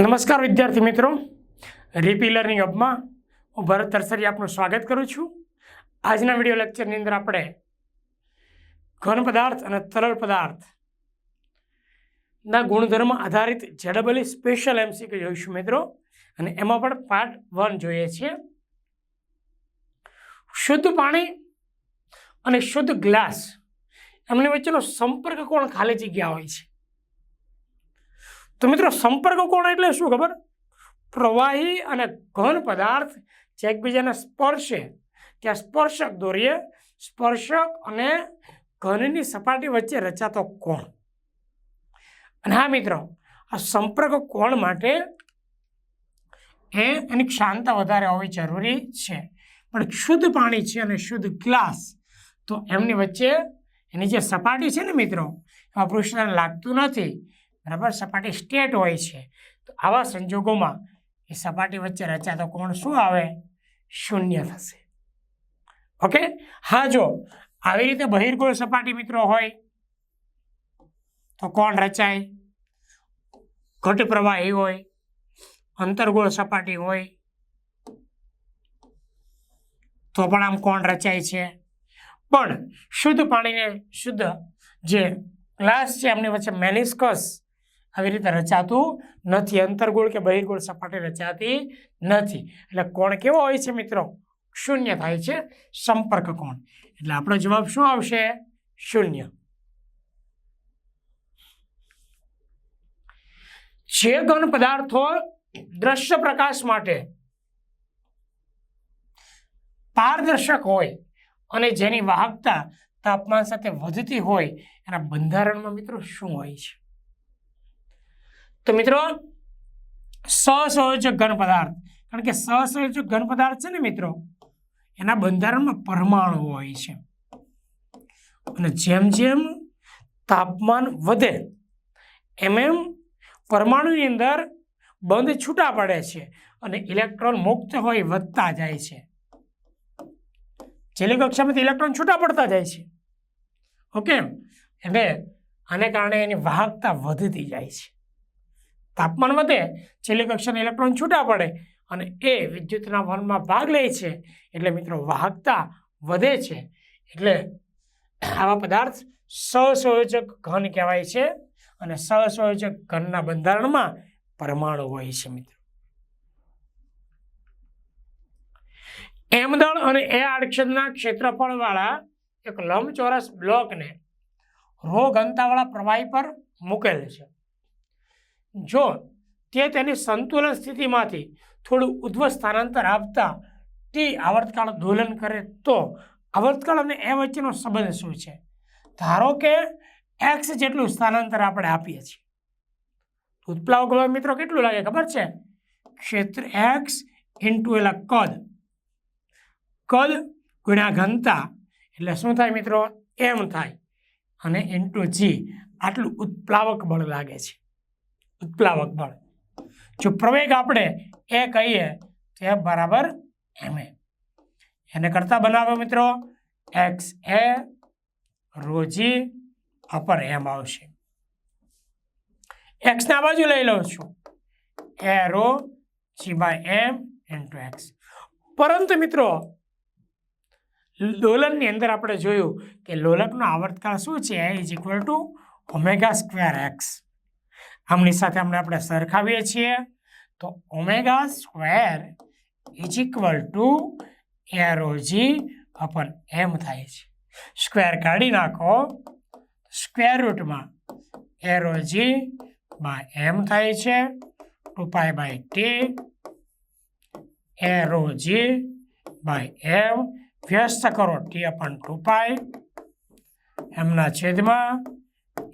નમસ્કાર વિદ્યાર્થી મિત્રો. રીપી લર્નિંગ હું ભરત તરસરી આપનું સ્વાગત કરું છું. આજના વીડિયો લેક્ચરની અંદર આપણે ઘન પદાર્થ અને તરલ પદાર્થ ના ગુણધર્મ આધારિત જેડબલી સ્પેશિયલ એમસીક્યુ જોઈશું મિત્રો. અને એમાં પણ પાર્ટ વન જોઈએ છીએ. શુદ્ધ પાણી અને શુદ્ધ ગ્લાસ એમની વચ્ચેનો સંપર્ક કોણ ખાલી જગ્યા હોય છે? તો મિત્રો, સંપર્ક કોણ એટલે શું ખબર? પ્રવાહી અને ઘન પદાર્થ જે એકબીજાને સ્પર્શે. ત્યાં સ્પર્શક દોરીએ, સ્પર્શક અને ઘનની સપાટી વચ્ચે રચાતો કોણ? અને હા મિત્રો, આ સંપર્ક કોણ માટે એ એની ક્ષાંતા વધારે હોવી જરૂરી છે. પણ શુદ્ધ પાણી છે અને શુદ્ધ ગ્લાસ, તો એમની વચ્ચે એની જે સપાટી છે ને મિત્રો, એમાં પૃષ્ઠને લાગતું નથી. બરાબર? સપાટી સ્ટેટ હોય છે. તો આવા સંજોગોમાં એ સપાટી વચ્ચે રચાતો કોણ શું આવે? શૂન્ય થશે. ઓકે? હા, જો, આવી રીતે બહિર્ગોળ સપાટી મિત્રો હોય, તો કોણ રચાય? ઘટ પ્રવાહી હોય, અંતર્ગોળ સપાટી હોય, તો પણ આમ કોણ રચાય છે? પણ શુદ્ધ પાણીને શુદ્ધ જે ગ્લાસ છે, એમની વચ્ચે મેનિસ્કસ આવી રીતે રચાતું નથી. અંતરગોળ કે બહિર્ગોળ સપાટી રચાતી નથી. એટલે કોણ કેવો હોય છે મિત્રો? શૂન્ય થાય છે સંપર્ક કોણ? એટલે આપણો જવાબ શું આવશે? શૂન્ય. જે ઘન પદાર્થો દ્રશ્ય પ્રકાશ માટે પારદર્શક હોય અને જેની વાહકતા તાપમાન સાથે વધતી હોય, એના બંધારણમાં મિત્રો શું હોય છે? તો મિત્રો સસંયોજક ઘન પદાર્થ. કારણ કે સસંયોજક ઘન પદાર્થ છે ને મિત્રો, એના બંધારણમાં પરમાણુ હોય છે. અને જેમ જેમ તાપમાન વધે, એમ એમ પરમાણુની અંદર બંધ છૂટા પડે છે અને ઇલેક્ટ્રોન મુક્ત હોય, વધતા જાય છે. છેલ્લી કક્ષામાંથી ઇલેક્ટ્રોન છૂટા પડતા જાય છે. ઓકે એટલે આને કારણે એની વાહકતા વધતી જાય છે. તાપમાન વધે, છેલ્લી કક્ષાના ઇલેક્ટ્રોન છૂટા પડે અને એ વિદ્યુતના વનમાં ભાગ લે છે. એટલે મિત્રો, વાહકતા વધે છે. એટલે આવા પદાર્થ સહસંયોજક ઘન કહેવાય છે અને સહસંયોજક ઘનના બંધારણમાં પરમાણુ હોય છે મિત્રો. એમ દળ અને એ આડછેદના ક્ષેત્રફળવાળા એક લંબચોરસ બ્લોકને રો ઘનતાવાળા પ્રવાહી પર મૂકેલ છે. જો તે તેની સંતુલન સ્થિતિમાંથી થોડું ઉદ્ધવ સ્થાનાંતર આપતા ટી આવર્તકાળ દોલન કરે તો આવર્તકાળ અને એ વચ્ચેનો સંબંધ શું છે? ધારો કે એક્સ જેટલું સ્થાનાંતર આપણે આપીએ છીએ. ઉત્પ્લાવક બળ મિત્રો કેટલું લાગે ખબર છે? ક્ષેત્ર એક્સ ઇન્ટુ એલા કદ. કદ ગુણ્યા ઘનતા. એટલે શું થાય મિત્રો? એમ થાય. અને ઇન્ટુ જી આટલું ઉત્પ્લાવક બળ લાગે છે. ઉત્પ્લાવક બળ. જો પ્રવેગ આપણે એ કહીએ, તો એ બરાબર એમ એ એને કરતા બનાવો મિત્રો. એક્સ એ રોજી અપર એમ આવશે. એક્સના બાજુ લઈ લઉં છું. A rho G by M into X પરંતુ મિત્રો લોલનની અંદર આપણે જોયું કે લોલકનો આવર્તકાળ શું છે? Is equal to omega square X આમની સાથે આપણે આપણે સરખાવીએ છીએ તો omega square is equal to A rho G upon M થાય છે. સ્ક્વેર કાઢી નાખો સ્ક્વેર રૂટમાં એરોજી બાય એમ થાય છે. Two pi by T A rho G by M વ્યસ્ત કરો ટી અપન ટુ પાય એમના છેદમાં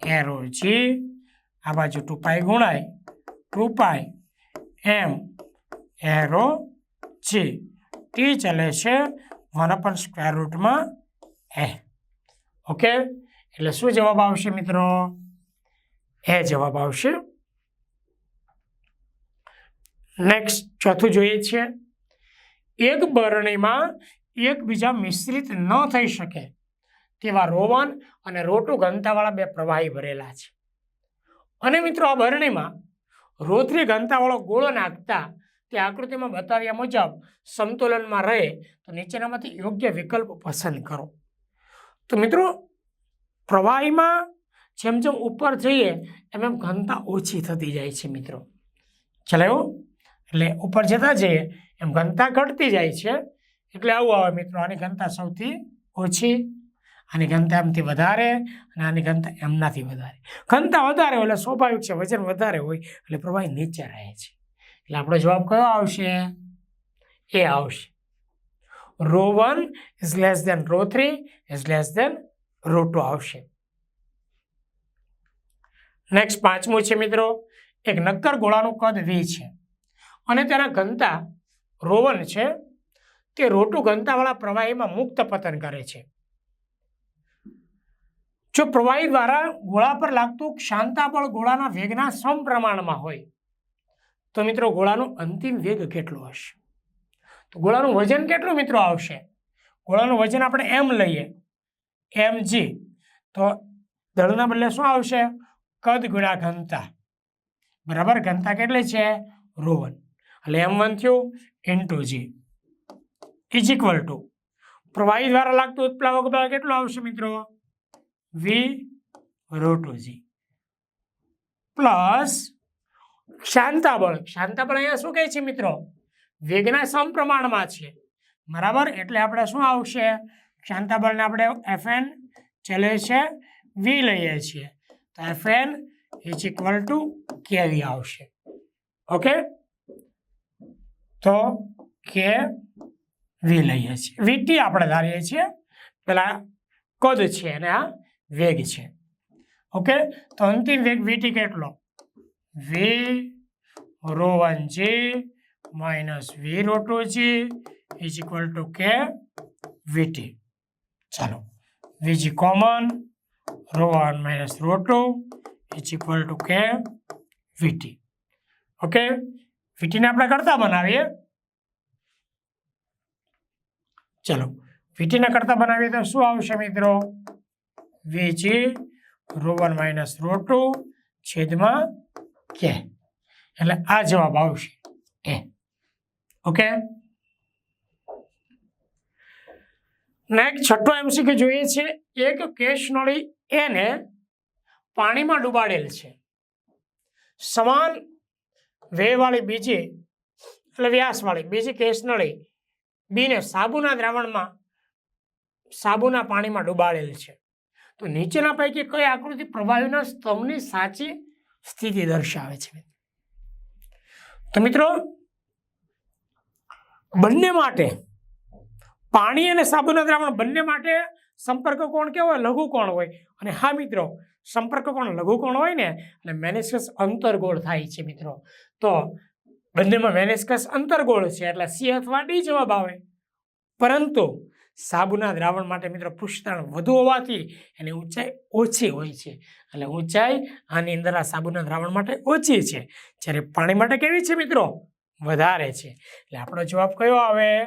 એરો જી આ બાજુ ટુ પાય ગુણાય. ટુ પાય એમ એરો જી ટી ચાલે છે વન અપન સ્ક્વેર રૂટમાં એ. ઓકે એટલે શું જવાબ આવશે મિત્રો? એ જવાબ આવશે. નેક્સ્ટ ચોથું જોઈએ છીએ એક બરણીમાં એકબીજા મિશ્રિત ન થઈ શકે તેવા રોવન અને રોટુ ઘનતાવાળા બે પ્રવાહી ભરેલા છે. અને મિત્રો આ ભરણીમાં રોથરી ઘનતાવાળો ગોળો નાખતા તે આકૃતિમાં બતાવ્યા મુજબ સંતુલનમાં રહે તો નીચેનામાંથી યોગ્ય વિકલ્પ પસંદ કરો. તો મિત્રો પ્રવાહીમાં જેમ જેમ ઉપર જઈએ એમ એમ ઘનતા ઓછી થતી જાય છે મિત્રો. ચલાવ્યું એટલે ઉપર જતા જઈએ એમ ઘનતા ઘટતી જાય છે. એટલે આવું આવે મિત્રો. આની ઘનતા સૌથી ઓછી, આની ઘનતા એમથી વધારે અને આની ઘનતા એમનાથી વધારે. ઘનતા વધારે એટલે સ્વાભાવિક છે, વજન વધારે હોય એટલે પ્રવાહી નીચે રહે છે. એટલે આપણો જવાબ કયો આવશે? એ આવશે. Rho one is less than rho three is less than rho two આવશે. નેક્સ્ટ પાંચમું છે મિત્રો. એક નક્કર ગોળાનું કદ વી છે. અને તેના ઘનતા રોવન છે તે રોટુ ઘનતાવાળા પ્રવાહીમાં મુક્ત પતન કરે છે. જો પ્રવાહી દ્વારા ગોળા પર લાગતું ક્ષાંતાબળ ગોળાના વેગના સમપ્રમાણમાં હોય, તો મિત્રો ગોળાનો અંતિમ વેગ કેટલો હશે? તો ગોળાનું વજન કેટલું મિત્રો આવશે? ગોળાનું વજન આપણે એમ લઈએ એમ જી તો દળના બદલે શું આવશે? કદ ગુણા ઘનતા. બરાબર? ઘનતા કેટલી છે? રોવન એટલે એમ વન થયું, into G. Is equal to પ્રવાહી દ્વારા લાગતું ઉત્પ્લાવક બળ કેટલું આવશે મિત્રો? V rho two G plus શાંતાબળ શાંતાબળ અહીંયા શું કહે છે મિત્રો? વેગના સમપ્રમાણમાં છે. બરાબર? એટલે આપણે શું આવશે? શાંતાબળને આપણે એફએન ચલે છે વી લઈએ છીએ. તો એફએન ઇઝ ઇક્વલ ટુ કેવી આવશે. ઓકે તો કે વી લઈએ છીએ. વીટી આપણે ધારીએ છીએ. પેલા કદ છે અને આ વેગ છે. ઓકે? તો અંતિમ વેગ વીટી કેટલો? V rho one G minus V rho two G is equal to K VT. ચાલો. VG common, rho one minus rho two is equal to K VT. Okay? વીટીને આપણે કરતા બનાવીએ. ચલો, વીટીના કરતા બનાવીએ તો શું આવશે મિત્રો? VG rho one minus rho two છેદમાં કે. એટલે આ જવાબ આવશે. એ. ઓકે? નેક્સ્ટ છઠ્ઠો એમસીક્યુ જોઈએ છે. એક કેશ નળી એને પાણીમાં ડૂબાડેલ છે. સમાન વેવાળી બીજી, એટલે વ્યાસવાળી બીજી કેશ નળી બીને સાબુના દ્રાવણમાં સાબુના પાણીમાં ડૂબાડેલ છે. તો નીચેના પૈકી કઈ આકૃતિ પ્રવાહીના સ્તંભની સાચી સ્થિતિ દર્શાવે છે? તો મિત્રો, બંને માટે પાણી અને સાબુના દ્રાવણ બંને માટે સંપર્ક કોણ કેવો હોય? લઘુ કોણ હોય? અને હા મિત્રો, સંપર્ક કોણ લઘુ કોણ હોય ને? એટલે મેનિસ્કસ અંતરગોળ થાય છે મિત્રો. તો બંનેમાં મેનેસ્કસ અંતરગોળ છે, એટલે સી અથવા ડી જવાબ આવે. પરંતુ સાબુના દ્રાવણ માટે મિત્રો પૃષ્ઠતાણ વધુ હોવાથી એની ઊંચાઈ ઓછી હોય છે. એટલે ઊંચાઈ આની અંદર આ સાબુના દ્રાવણ માટે ઓછી છે. જ્યારે પાણી માટે કેવી છે મિત્રો? વધારે છે. એટલે આપણો જવાબ કયો આવે?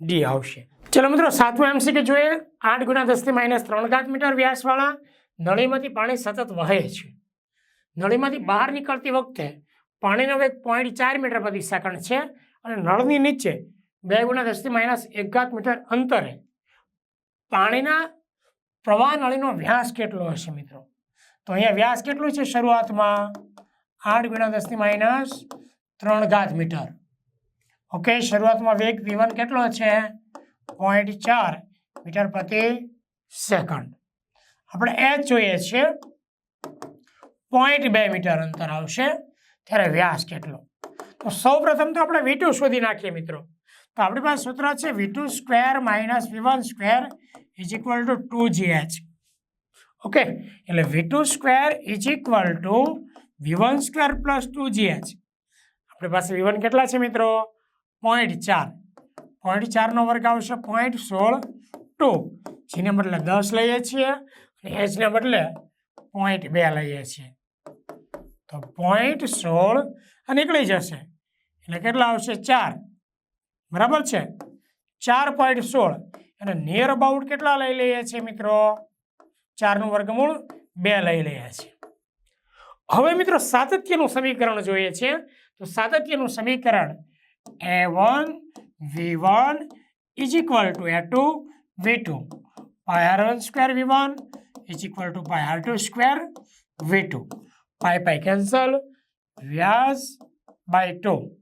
ડી આવશે. ચલો મિત્રો, સાતમો એમસીક્યુ જોઈએ. આઠ ગુણા દસથી માઇનસ ત્રણ ઘાત મીટર વ્યાસવાળા નળીમાંથી પાણી સતત વહે છે. નળીમાંથી બહાર નીકળતી વખતે પાણીનો વેગ પોઈન્ટ ચાર મીટર પ્રતિ સેકન્ડ છે અને નળની નીચે બે ગુણ્યા દસથી માઇનસ એક ઘાત મીટર અંતરે. પાણીના પ્રવાહ નળીનો વ્યાસ કેટલો હશે મિત્રો? તો અહીંયા વ્યાસ કેટલો છે શરૂઆતમાં? આઠ ગુણ્યા દસથી માઇનસ ત્રણ ઘાત મીટર. ઓકે, શરૂઆતમાં વેગ v1 કેટલો છે? પોઈન્ટ ચાર મીટર પ્રતિ સેકન્ડ. આપણે એચ જોઈએ છીએ. પોઈન્ટ બે મીટર અંતર આવશે. ત્યારે વ્યાસ કેટલો? તો સૌ પ્રથમ તો આપણે વી શોધી નાખીએ મિત્રો. તો આપણી પાસે સૂત્ર છે V two square minus V one square is equal to two G H okay એટલે V two square is equal to V one square plus two G H આપણી પાસે વી વન કેટલા છે મિત્રો? પોઈન્ટ ચાર. પોઈન્ટ ચારનો વર્ગ આવશે પોઈન્ટ સોળ ટુ જેને બદલે દસ લઈએ છીએ અને એચને બદલે પોઈન્ટ બે લઈએ છીએ. તો પોઈન્ટ સોળ નીકળી જશે. એટલે કેટલા આવશે? ચાર. બરાબર છે? ચાર પોઈન્ટ સોળ. અને નિયર અબાઉટ કેટલા લઈ લઈએ છીએ મિત્રો? ચારનું વર્ગમૂળ બે લઈ લઈએ છીએ. હવે મિત્રો સાતત્યનું સમીકરણ જોઈએ છે. તો સાતત્યનું સમીકરણ A one V one is equal to A two V two pi R one square V one is equal to pi R two square V two pi pi cancel Vyas by two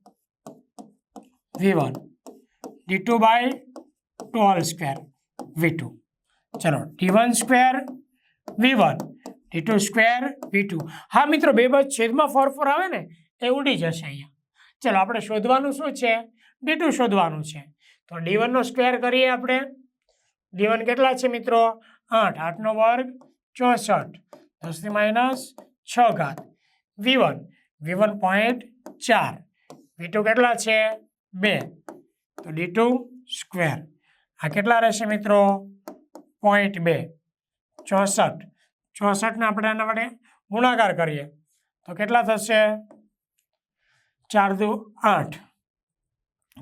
V one D two by two whole square V two ચલો T one square V one T two square V હા, મિત્રો, બે બસ છેદમાં four four આવે ને, એ ઉડી જશે અહીંયા. ચલો, આપણે શોધવાનું શું છે? ડી ટુ શોધવાનું છે. તો ડી વનનો સ્ક્વેર કરીએ આપણે. ડી કેટલા છે, મિત્રો? આઠ. આઠનો વર્ગ ચોસઠ. દસની માઇનસ છ ઘાત. V one V one point ચાર. વી ટુ કેટલા છે? બે. તો ડી ટુ સ્ક્વેર આ કેટલા રહેશે મિત્રો? પોઈન્ટ બે. ચોસઠ. ચોસઠને આપણે એના વડે ગુણાકાર કરીએ. તો કેટલા થશે? ચાર દુ આઠ.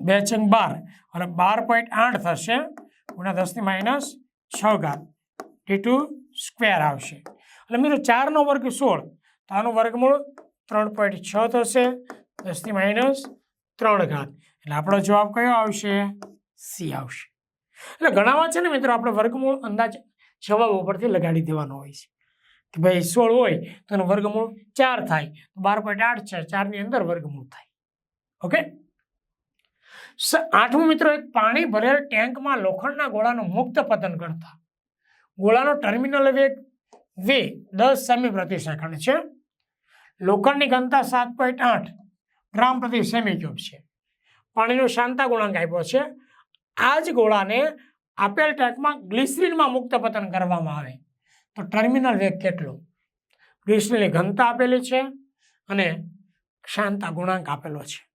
બે છે બાર. અને બાર પોઈન્ટ આઠ થશે. ગુણ્યા દસની માઇનસ છ ઘાત. ડી ટુ સ્ક્વેર આવશે. એટલે મિત્રો ચારનો વર્ગ સોળ. તો આનું વર્ગમૂળ ત્રણ પોઈન્ટ છ થશે. દસની માઇનસ ત્રણ ઘાત. એટલે આપણો જવાબ કયો આવશે? સી આવશે. એટલે ઘણામાં છે ને મિત્રો આપણે વર્ગમૂળ અંદાજ જવાબ ઉપરથી લગાડી દેવાનો હોય છે. કે ભાઈ સોળ હોય તો એનું વર્ગમૂળ ચાર થાય. તો બાર પોઈન્ટ આઠ છે. ચારની અંદર વર્ગમૂળ થાય. ઓકે? આઠમું મિત્રો એક પાણી ભરેલ ટેન્કમાં લોખંડના ગોળાનું મુક્ત પતન કરતા. ગોળાનો ટર્મિનલ વેગ વે દસ સેમી પ્રતિ સેકન્ડ છે. લોખંડની ઘનતા સાત પોઈન્ટ આઠ ગ્રામ પ્રતિ સેમી ક્યુબ છે. પાણીનો શાંતા ગુણાંક આપ્યો છે. આ જ ગોળાને આપેલ ટેન્કમાં ગ્લિસરીનમાં મુક્ત પતન કરવામાં આવે. તો ટર્મિનલ વેગ કેટલો? ગ્લિસરીનની ઘનતા આપેલી છે અને શાંતા ગુણાંક આપેલો છે.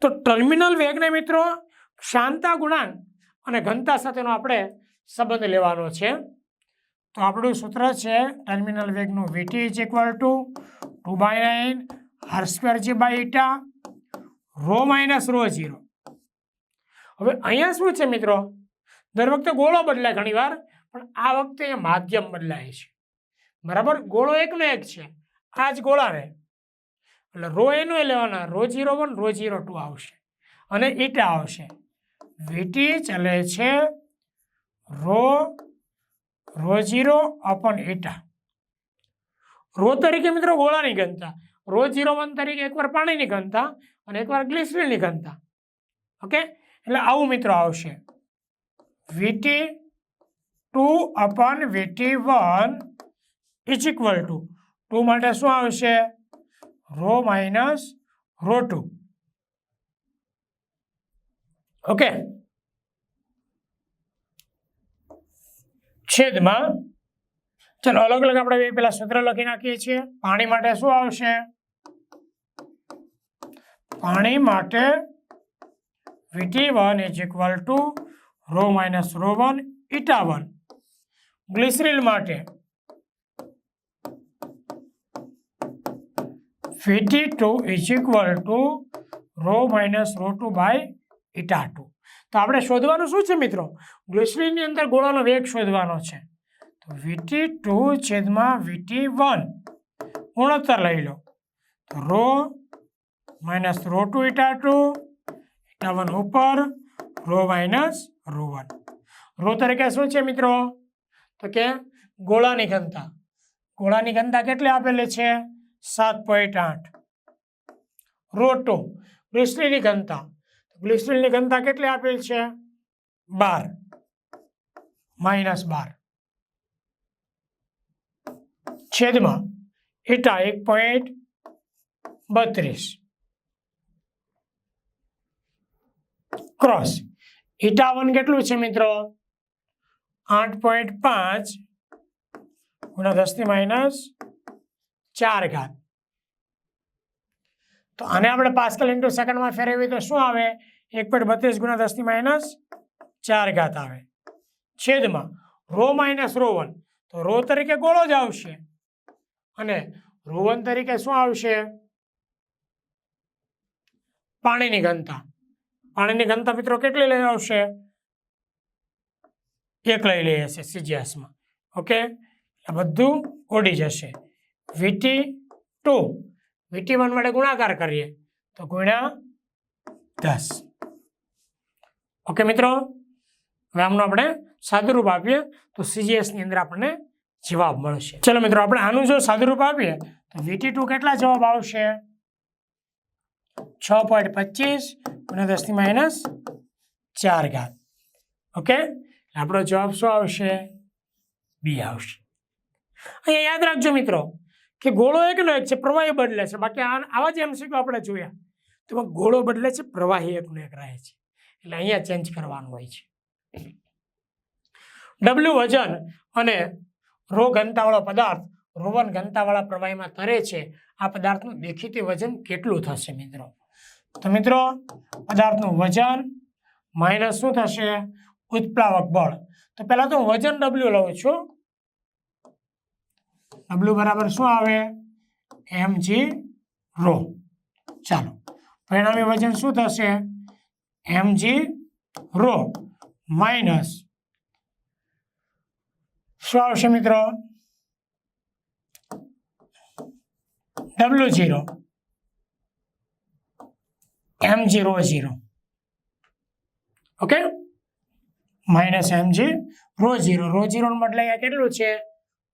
તો ટર્મિનલ વેગને મિત્રો શાંતા ગુણાંક અને ઘનતા સાથેનો આપણે સંબંધ લેવાનો છે. તો આપણું સૂત્ર છે terminal વેગનું VT is equal to two by nine R square G by eta rho minus rho zero હવે અહીંયા શું છે મિત્રો? દર વખતે ગોળો બદલાય ઘણીવાર પણ આ વખતે માધ્યમ બદલાય છે. બરાબર? ગોળો એકનો એક છે. આ જ ગોળા રહે. એટલે રો એનો લેવાના. Rho zero one rho zero two આવશે. અને ઈટા આવશે. વીટી ચાલે છે rho rho zero upon eta rho તરીકે મિત્રો ગોળાની ઘનતા રો ઝીરો વન તરીકે એકવાર પાણીની ઘનતા અને એકવાર ગ્લિસરીનની ઘનતા ઓકે? એટલે આવું મિત્રો આવશે. VT two upon VT one is equal to two માટે શું આવશે? Rho minus rho two. Okay? છેદમાં ચલો અલગ અલગ આપણે બે પેલા સૂત્ર લખી નાખીએ છીએ. પાણી માટે શું આવશે? પાણી માટે VT one is equal to rho minus rho one eta one glycerin માટે VT two is equal to rho minus rho two by eta two તો આપણે શોધવાનું શું છે મિત્રો? ગ્લિસરીનની અંદર ગોળાનો વેગ શોધવાનો છે. તો વીટી ટુ છેદમાં વીટી વન. ગુણોત્તર લઈ લો. તો rho minus rho two eta two eta one ઉપર, rho minus rho one. Rho તરીકે શું છે મિત્રો? તો કે ગોળાની ઘનતા. ગોળાની ઘનતા કેટલી આપેલી છે? સાત પોઈન્ટ આઠ. Row two. ગ્લિસરીનની ઘનતા. ગ્લિસરીનની ઘનતા કેટલી આપેલ છે? બાર. માઇનસ બાર. છેદમાં ઇટા એક પોઈન્ટ બત્રીસ. ક્રોસ. ઇટા વન કેટલું છે મિત્રો? આઠ પોઈન્ટ પાંચ ગુણ્યા દસની માઇનસ ચાર ઘાત. તો આને આપણે પાસ્કલ ઇન્ટુ સેકન્ડમાં ફેરવીએ તો શું આવે? એક પોઈન્ટ બત્રીસ ગુણ્યા દસની માઇનસ ચાર ઘાત આવે. છેદમાં રો માઇનસ રો વન તો રો તરીકે ગોળો જ આવશે. અને રો વન તરીકે શું આવશે? પાણીની ઘનતા. પાણીની ઘનતા મિત્રો કેટલી લઈ આવશે? એક લઈ લઈએ હશે સીજીએસમાં. ઓકે? બધું ઓડી જશે. વીટી ટુ. વીટી વન વડે ગુણાકાર કરીએ, તો ગુણ્યા દસ. ઓકે મિત્રો, હવે આમનું આપણે સાદુરૂપ આપીએ, તો સીજીએસની અંદર આપણને જવાબ મળશે. ચલો મિત્રો, આપણે આનું જો સાદુરૂપ આપીએ, તો વીટી ટુ કેટલા જવાબ આવશે? છ પોઈન્ટ પચીસ અને દસની માઇનસ ચાર ઘાત. ઓકે? આપણો જવાબ શું આવશે? બી આવશે. અહીંયા યાદ રાખજો મિત્રો કે ગોળો એકનો એક છે, પ્રવાહી બદલે છે. બાકી આવા જ એમસીક્યુ આપણે જોયા. તો ગોળો બદલે છે, પ્રવાહી એકનો એક રહે છે. એટલે અહીંયા ચેન્જ કરવાનું હોય છે. ડબલ્યુ વજન અને રો ઘનતાવાળો પદાર્થ રોવન ઘનતાવાળા પ્રવાહીમાં તરે છે. આ પદાર્થનું દેખીતી વજન કેટલું થશે મિત્રો? તો મિત્રો, પદાર્થનું વજન માઇનસ શું થશે? ઉત્પ્લાવક બળ. તો પહેલાં તો વજન ડબલ્યુ લઉં છું. ડબલ્યુ બરાબર શું આવે? એમ જી રો ચાલો. પરિણામી વજન શું થશે? એમ જી રો માઇનસ શું આવશે મિત્રો? W zero M zero zero okay minus M G rho zero rho જીરોનું મતલબ અહીંયા કેટલું છે?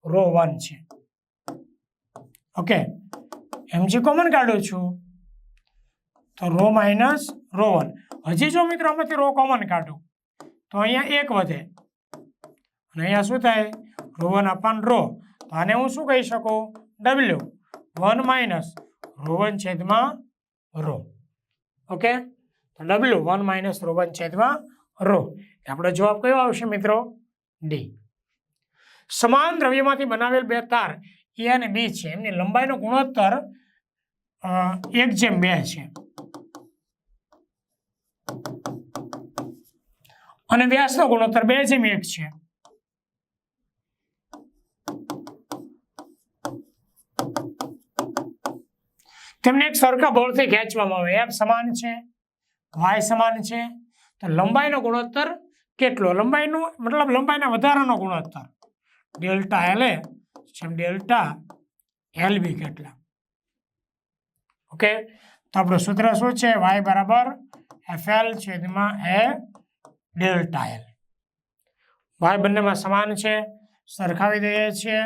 રો વન છે. ઓકે એમ જી કોમન કાઢું છું. તો રો માઇનસ રો વન હજી જો મિત્રો આમાંથી રો કોમન કાઢું, તો અહીંયા એક વધે. અને અહીંયા શું થાય? Rho one upon rho. તો આને હું શું કહી શકું? W one minus rho one છેદમાં રો. ઓકે તો W one minus rho one છેદમાં રો. આપણો જવાબ કયો આવશે મિત્રો? ડી સમાન દ્રવ્યમાંથી બનાવેલ બે તાર એ અને બી છે. એમની લંબાઈનો ગુણોત્તર એક જેમ બે છે. અને વ્યાસનો ગુણોત્તર બે જેમ એક છે. તેમને એક સરખા બળથી ખેંચવામાં આવે. એફ સમાન છે? વાય સમાન છે? તો લંબાઈનો ગુણોત્તર કેટલો? લંબાઈનો, મતલબ લંબાઈના વધારાનો ગુણોત્તર. ડેલ્ટા એલ જેમ ડેલ્ટા એલ બી કેટલા? ઓકે? તો આપણું સૂત્ર શું છે? વાય બરાબર એફ એલ છેદમાં એ ડેલ્ટા એલ વાય બંનેમાં સમાન છે. સરખાવી દઈએ છીએ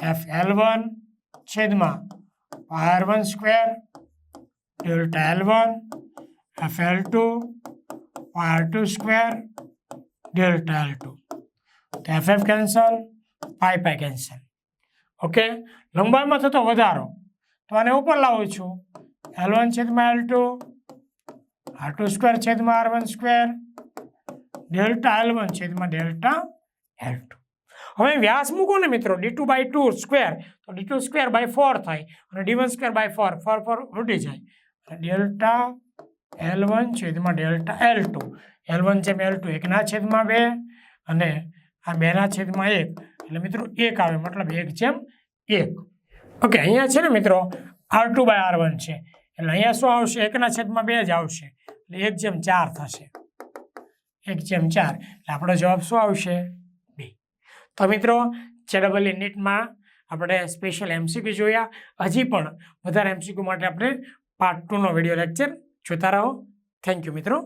એફ એલ વન છેદમાં R one square delta L one F L two R two square delta L two તો F F cancel pi pi cancel okay લંબાઈમાં થતો વધારો. તો આને ઉપર લાવું છું. એલ વન છેદમાં L two R two square છેદમાં R one square delta L one છેદમાં ડેલ્ટા એલ ટુ હવે વ્યાસ મૂકો ને મિત્રો D two by two square તો D two square by four થાય અને D one square by four four four ઉડી જાય. ડેલ્ટા એલ વન છેદમાં delta L two L one જેમ એલ ટુ એકના છેદમાં બે અને આ બેના છેદમાં એક. એટલે મિત્રો એક આવે, મતલબ એક જેમ એક. ઓકે અહીંયા છે ને મિત્રો R two by R one છે. એટલે અહીંયા શું આવશે? એકના છેદમાં બે જ આવશે. એટલે એક જેમ ચાર થશે. એક જેમ ચાર. એટલે આપણો જવાબ શું આવશે? બી. તો મિત્રો જેડબલ નીટમાં આપણે સ્પેશિયલ એમસીક્યુ જોયા. હજી પણ વધારે એમસીક્યુ માટે આપણે પાર્ટ ટુનો વીડિયો લેક્ચર જોતા રહો. થેન્ક યુ મિત્રો.